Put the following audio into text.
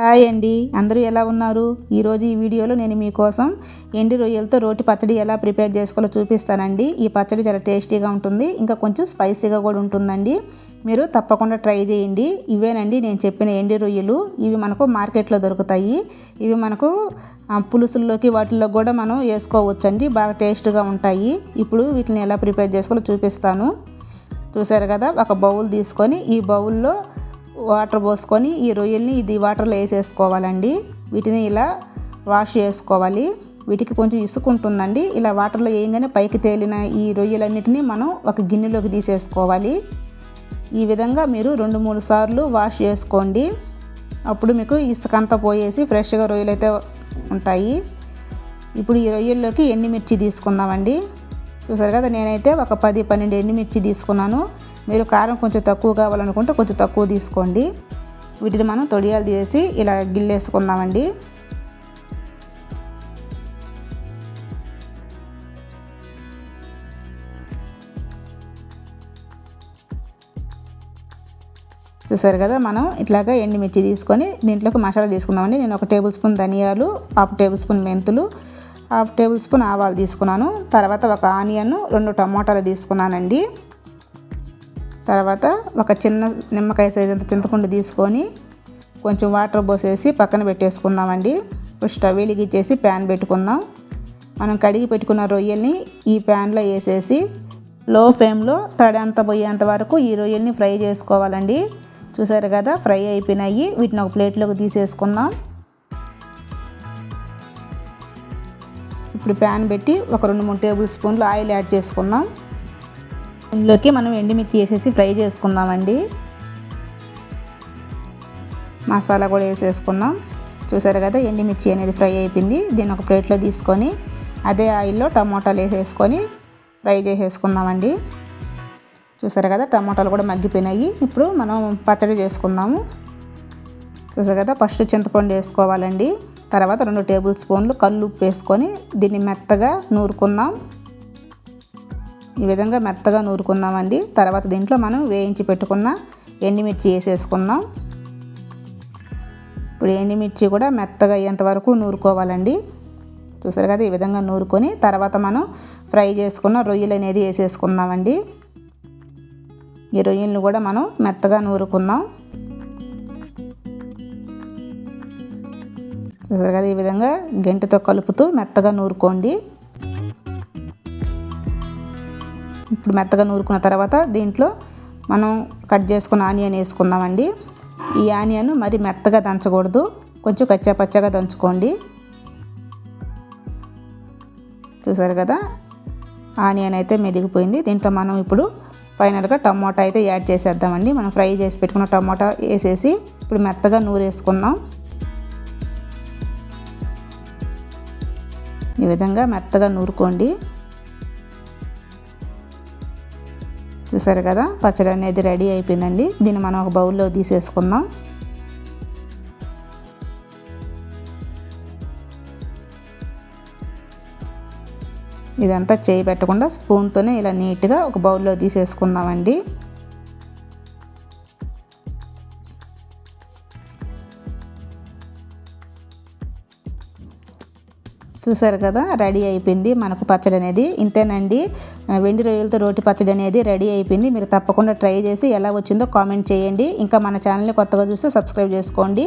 Hi అండి. అందరూ ఎలా ఉన్నారు? ఈరోజు ఈ వీడియోలో నేను మీకోసం ఎండి రొయ్యలతో రోటి పచ్చడి ఎలా ప్రిపేర్ చేసుకోవాలో చూపిస్తానండి. ఈ పచ్చడి చాలా టేస్టీగా ఉంటుంది. ఇంకా కొంచెం స్పైసీగా కూడా ఉంటుందండి. మీరు తప్పకుండా ట్రై చేయండి. ఇవేనండి నేను చెప్పిన ఎండి రొయ్యలు. ఇవి మనకు మార్కెట్లో దొరుకుతాయి. ఇవి మనకు పులుసుల్లోకి వాటిల్లో కూడా మనం వేసుకోవచ్చండి. బాగా టేస్ట్గా ఉంటాయి. ఇప్పుడు వీటిని ఎలా ప్రిపేర్ చేసుకోవాలో చూపిస్తాను. చూసారు కదా? ఒక బౌల్ తీసుకొని ఈ బౌల్లో వాటర్ పోసుకొని ఈ రొయ్యల్ని ఇది వాటర్లో వేసేసుకోవాలండి. వీటిని ఇలా వాష్ చేసుకోవాలి. వీటికి కొంచెం ఇసుక ఉంటుందండి. ఇలా వాటర్లో వేయగానే పైకి తేలిన ఈ రొయ్యలన్నిటిని మనం ఒక గిన్నెలోకి తీసేసుకోవాలి. ఈ విధంగా మీరు రెండు మూడు సార్లు వాష్ చేసుకోండి. అప్పుడు మీకు ఇసుక అంతా పోయేసి ఫ్రెష్గా రొయ్యలు అయితే ఉంటాయి. ఇప్పుడు ఈ రొయ్యల్లోకి ఎండుమిర్చి తీసుకుందామండి. చూసారు కదా నేనైతే ఒక పది పన్నెండు ఎండుమిర్చి తీసుకున్నాను. మీరు కారం కొంచెం తక్కువ కావాలనుకుంటే కొంచెం తక్కువ తీసుకోండి. వీటిని మనం తొడియాలు తీసి ఇలా గిల్లేసుకుందామండి. చూసారు కదా మనం ఇట్లాగా ఎండుమిర్చి తీసుకొని దీంట్లోకి మసాలా తీసుకుందామండి. నేను ఒక టేబుల్ స్పూన్ ధనియాలు హాఫ్ టేబుల్ స్పూన్ మెంతులు హాఫ్ టేబుల్ స్పూన్ ఆవాలు తీసుకున్నాను. తర్వాత ఒక ఆనియన్ రెండు టమోటాలు తీసుకున్నానండి. తర్వాత ఒక చిన్న నిమ్మకాయ సైజ్ అంత చింతపండు తీసుకొని కొంచెం వాటర్ పోసేసి పక్కన పెట్టేసుకుందామండి. ఇప్పుడు స్టవ్ వెలిగించేసి ప్యాన్ పెట్టుకుందాం. మనం కడిగి పెట్టుకున్న రొయ్యల్ని ఈ ప్యాన్లో వేసేసి లో ఫ్లేమ్లో తడంత పోయేంత వరకు ఈ రొయ్యల్ని ఫ్రై చేసుకోవాలండి. చూసారు కదా ఫ్రై అయిపోయినాయి. వీటిని ఒక ప్లేట్లోకి తీసేసుకుందాం. ఇప్పుడు ప్యాన్ పెట్టి ఒక రెండు మూడు టేబుల్ స్పూన్లు ఆయిల్ యాడ్ చేసుకుందాం. ఇందులోకి మనం ఎండుమిర్చి వేసేసి ఫ్రై చేసుకుందామండి. మసాలా కూడా వేసేసుకుందాం. చూసారు కదా ఎండుమిర్చి అనేది ఫ్రై అయిపోయింది. దీన్ని ఒక ప్లేట్లో తీసుకొని అదే ఆయిల్లో టమోటాలు వేసేసుకొని ఫ్రై చేసేసుకుందామండి. చూసారు కదా టమోటాలు కూడా మగ్గిపోయినాయి. ఇప్పుడు మనం పచ్చడి చేసుకుందాము. చూసారు కదా ఫస్ట్ చింతపండు వేసుకోవాలండి. తర్వాత రెండు టేబుల్ స్పూన్లు కళ్ళు ఉప్పు వేసుకొని దీన్ని మెత్తగా నూరుకుందాం. ఈ విధంగా మెత్తగా నూరుకుందామండి. తర్వాత దీంట్లో మనం వేయించి పెట్టుకున్న ఎండుమిర్చి వేసేసుకుందాం. ఇప్పుడు ఎండుమిర్చి కూడా మెత్తగా అయ్యేంత వరకు నూరుకోవాలండి. చూసారు కదా ఈ విధంగా నూరుకొని తర్వాత మనం ఫ్రై చేసుకున్న రొయ్యలు అనేది వేసేసుకుందామండి. ఈ రొయ్యలను కూడా మనం మెత్తగా నూరుకుందాం. చూసారు కదా ఈ విధంగా గంటితో కలుపుతూ మెత్తగా నూరుకోండి. ఇప్పుడు మెత్తగా నూరుకున్న తర్వాత దీంట్లో మనం కట్ చేసుకున్న ఆనియన్ వేసుకుందామండి. ఈ ఆనియన్ మరి మెత్తగా దంచకూడదు. కొంచెం కచ్చా పచ్చగా దంచుకోండి. చూసారు కదా? ఆనియన్ అయితే మెదిగిపోయింది. దీంట్లో మనం ఇప్పుడు ఫైనల్గా టమోటా అయితే యాడ్ చేసేద్దామండి. మనం ఫ్రై చేసి పెట్టుకున్న టమోటా వేసేసి ఇప్పుడు మెత్తగా నూరు వేసుకుందాం ఈ విధంగా మెత్తగా నూరుకోండి. చూసారు కదా? పచ్చడి అనేది రెడీ అయిపోయిందండి. దీన్ని మనం ఒక బౌల్లో తీసేసుకుందాం. ఇదంతా చేయి పెట్టకుండా స్పూన్తోనే ఇలా నీట్గా ఒక బౌల్లో తీసేసుకుందామండి. చూసారు కదా రెడీ అయిపోయింది. మనకు పచ్చడి అనేది ఇంతేనండి. వెండి రొయ్యలతో రోటి పచ్చడి అనేది రెడీ అయిపోయింది. మీరు తప్పకుండా ట్రై చేసి ఎలా వచ్చిందో కామెంట్ చేయండి. ఇంకా మన ఛానల్ని కొత్తగా చూస్తే సబ్స్క్రైబ్ చేసుకోండి.